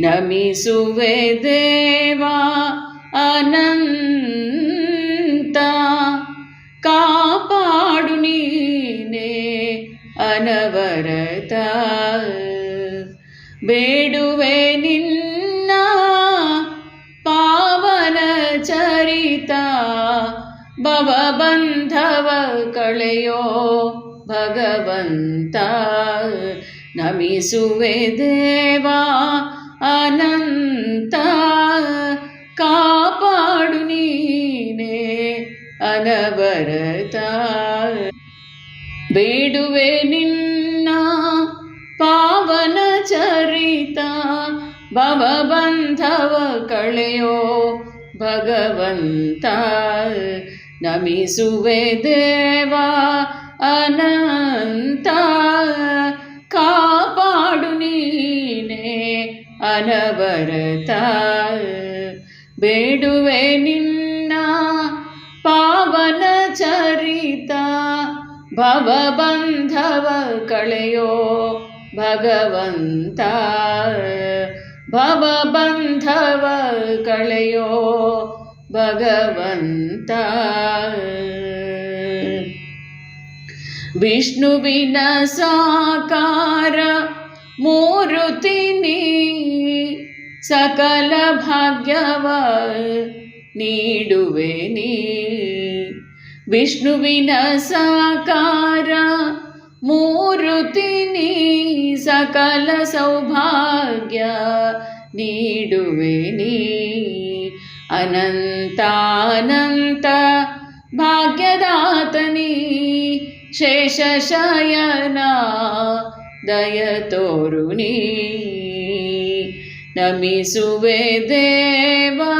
ನಮಿಸುವೆ ದೇವಾ ಅನಂತ. ಕಾಪಾಡು ನೀನೆ ಅನವರತ. ಬೇಡುವೆ ನಿನ್ನ ಪಾವನ ಚರಿತ. ಭವಬಂಧವ ಕಳೆಯೋ ಭಗವಂತ. ನಮಿಸುವೆ ದೇವಾ ಅನಂತ ಕಾಪಾಡು ನೀನೆ ಅನವರತ ಬೇಡುವೆ ನಿನ್ನ ಪಾವನ ಚರಿತ ಭವಬಂಧವ ಕಳೆಯೋ ಭಗವಂತ ನಮಿಸುವೆ ದೇವಾ ಅನಂತ ಕಾಪಾಡು ಬೇಡುವೆ ನಿನ್ನ ಪಾವನ ಚರಿತ ಭವಬಂಧವ ಕಳೆಯೋ ಭಗವಂತ. ಭವಬಂಧವ ಕಳೆಯೋ ಭಗವಂತ. ವಿಷ್ಣುವಿನ ಸಾಕಾರ ಮೂರುತಿ ನೀ ಸಕಲ ಭಾಗ್ಯವ ನೀಡುವೆ ನೀ ವಿಷ್ಣುವಿನ ಸಾಕಾರ ಮೂರುತಿ ನೀ ಸಕಲ ಸೌಭಾಗ್ಯ ನೀಡುವೆ ನೀ ಅನಂತಾನಂತ ಭಾಗ್ಯದಾತನಿ ಶೇಷಶಯನ ದಯ ತೋರು ನೀ ನಮಿಸುವೆ ದೇವಾ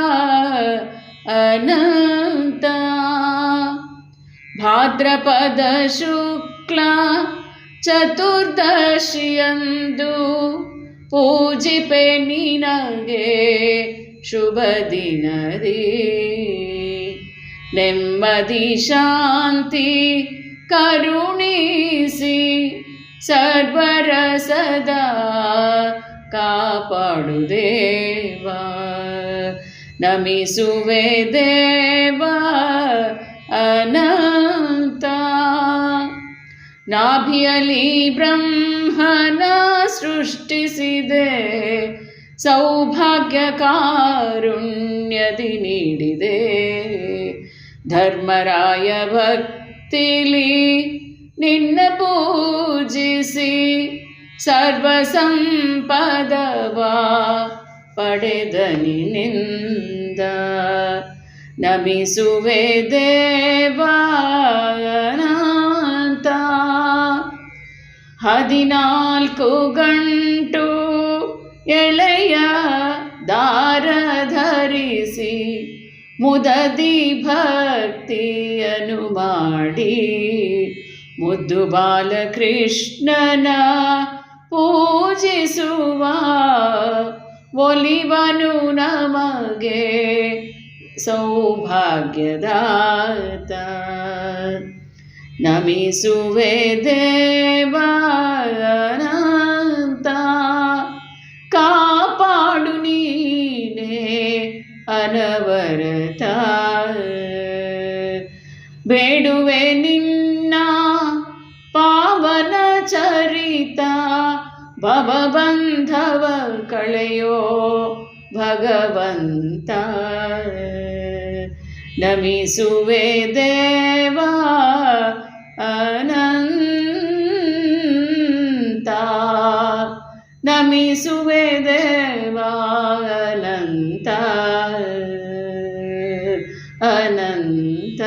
ಅನಂತ. ಭಾದ್ರಪದ ಶುಕ್ಲ ಚತುರ್ದಶಿಯಂದು ಪೂಜಿಪೆ ನಿನಗೆ ಶುಭ ದಿನದಿ ನೆಮ್ಮದಿ, ಶಾಂತಿ, ಕರುಣಿಸಿ ಸರ್ವರ ಸದಾ ಕಾಪಾಡು ದೇವ ನಮಿಸುವೆ ದೇವ ಅನಂತ. ನಾಭಿಯಲಿ ಬ್ರಹ್ಮನ ಸೃಷ್ಟಿಸಿದೆ. ಸೌಭಾಗ್ಯ ಕಾರುಣ್ಯದಿ ನೀಡಿದೆ ಧರ್ಮರಾಯ ಭಕ್ತಿಲಿ ನಿನ್ನ ಪೂಜಿಸಿ. ಸರ್ವ ಸಂಪದವ ಪಡೆದ ನಿನ್ನಿಂದ ನಮಿಸುವೆ ದೇವನಂತ ಹದಿನಾಲ್ಕು ಗಂಟು ಎಳೆಯ ದಾರ ಧರಿಸಿ ಮುದದಿ ಭಕ್ತಿಯನು ಮಾಡಿ ಮುದ್ದು ಬಾಲಕೃಷ್ಣನ ಪೂಜಿಸುವ ಒಲಿವನು ನಮಗೆ ಸೌಭಾಗ್ಯದಾತ. ನಮಿಸುವೆ ದೇವಾನಂತ ಕಾಪಾಡು ನೀನೆ ಅನವರತ. ಬೇಡುವೆ ಭವಬಂಧವ ಕಳೆಯೋ ಭಗವಂತ ನಮಿಸುವೆ ದೇವ ಅನಂತ ನಮಿಸುವೆ ದೇವ ಅನಂತ ಅನಂತ